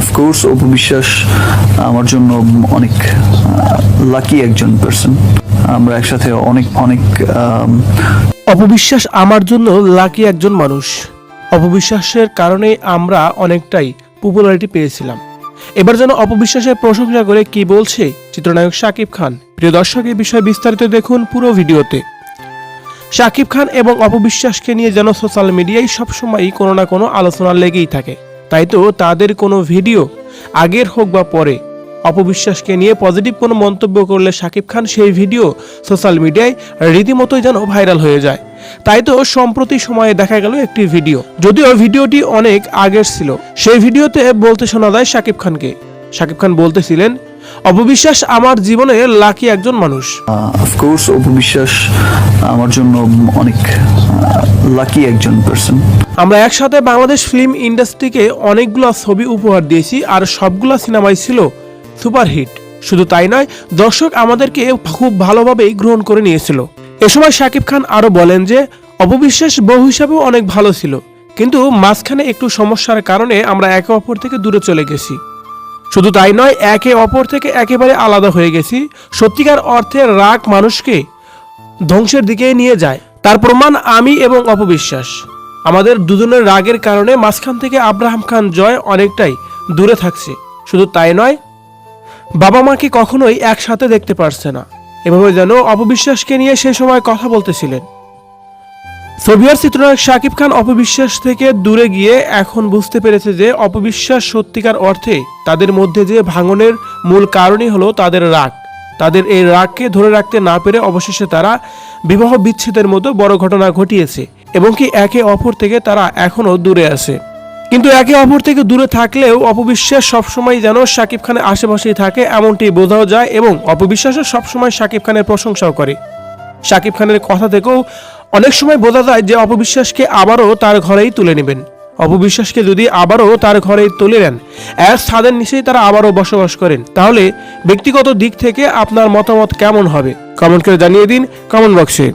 Of course Apu Biswas আমার জন্য অনেক লাকি একজন পার্সন আমরা একসাথে অনেক অনেক অপবিশ্বাস আমার জন্য লাকি একজন মানুষ। অপবিশ্বাসের কারণে আমরা অনেকটাই পপুলারিটি পেয়েছিলাম। এবার যেন অপবিশ্বাসের প্রশংসা করে কি বলছে চিত্রনায়ক শাকিব খান। প্রিয় দর্শক, এই বিষয়ে বিস্তারিত দেখুন পুরো ভিডিওতে। শাকিব খান এবং অপবিশ্বাসকে নিয়ে যেন সোশ্যাল মিডিয়ায় সবসময়ই কোনো না কোনো আলোচনা লেগেই থাকে। তাই তো তাদের কোনো ভিডিও, আগের হোক বা পরে। অপবিশ্বাসকে নিয়ে পজিটিভ কোনো মন্তব্য করলে শাকিব খান সেই ভিডিও সোশ্যাল মিডিয়ায় রীতিমতোই যেন ভাইরাল হয়ে যায়। তাই তো সম্প্রতি সময়ে দেখা গেল একটি ভিডিও। যদিও ভিডিওটি অনেক আগের ছিল, সেই ভিডিওতে বলতে শোনা যায় শাকিব খানকে। শাকিব খান বলতেছিলেন অপবিশ্বাস আমার জীবনে লাকি একজন মানুষ। অফকোর্স অপু বিশ্বাস আমার জন্য অনেক লাকি একজন পার্সন আমরা একসাথে বাংলাদেশ ফিল্ম ইন্ডাস্ট্রিকে অনেকগুলো ছবি উপহার দিয়েছি আর সবগুলো সিনেমাই ছিল সুপারহিট শুধু তাই নয় দর্শক আমাদেরকে খুব ভালোভাবেই গ্রহণ করে নিয়েছিল। এ সময় শাকিব খান আরও বলেন যে অপবিশ্বাস বহু হিসাবেও অনেক ভালো ছিল। কিন্তু মাঝখানে একটু সমস্যার কারণে আমরা একে অপর থেকে দূরে চলে গেছি। শুধু তাই নয়, একে অপর থেকে একেবারে আলাদা হয়ে গেছি। সত্যিকার অর্থে রাগ মানুষকে ধ্বংসের দিকে নিয়ে যায়। তার প্রমাণ আমি এবং অপবিশ্বাস। আমাদের দুজনের রাগের কারণে মাঝখান থেকে আব্রাহাম খান জয় অনেকটাই দূরে থাকছে। শুধু তাই নয়, বাবা মাকে কখনোই একসাথে দেখতে পারছে না। এভাবে যেন অপবিশ্বাসকে নিয়ে সে সময় কথা বলতেছিলেন। সোভিয়ার চিত্রনায়ক শাকিব খান অপবিশ্বাস থেকে দূরে গিয়ে এখন বুঝতে পেরেছে যে অপবিশ্বাস সত্যিকার অর্থে তাদের মধ্যে যে ভাঙনের মূল কারণই হলো তাদের রাগ। তাদের এই রাগকে ধরে রাখতে না পেরে অবশেষে তারা বিবাহ বিচ্ছেদের মতো বড় ঘটনা ঘটিয়েছে এবং কি একে অপর থেকে তারা এখনও দূরে আছে। কিন্তু একে অপর থেকে দূরে থাকলেও অপবিশ্বাস সবসময় যেন শাকিব খানের আশেপাশেই থাকে এমনটি বোঝাও যায় এবং অপবিশ্বাসও সবসময় শাকিব খানের প্রশংসাও করে। শাকিব খানের কথা থেকেও অনেক সময় বোঝা যায় যে অপবিশ্বাসকে আবারও তার ঘরেই তুলে নেবেন। অপবিশ্বাসকে যদি আবারও তার ঘরেই তুলে নেন, এক ছাদের নিচেই তারা আবারও বসবাস করেন। তাহলে ব্যক্তিগত দিক থেকে আপনার মতামত কেমন হবে? কমেন্ট করে জানিয়ে দিন কমেন্ট বক্সে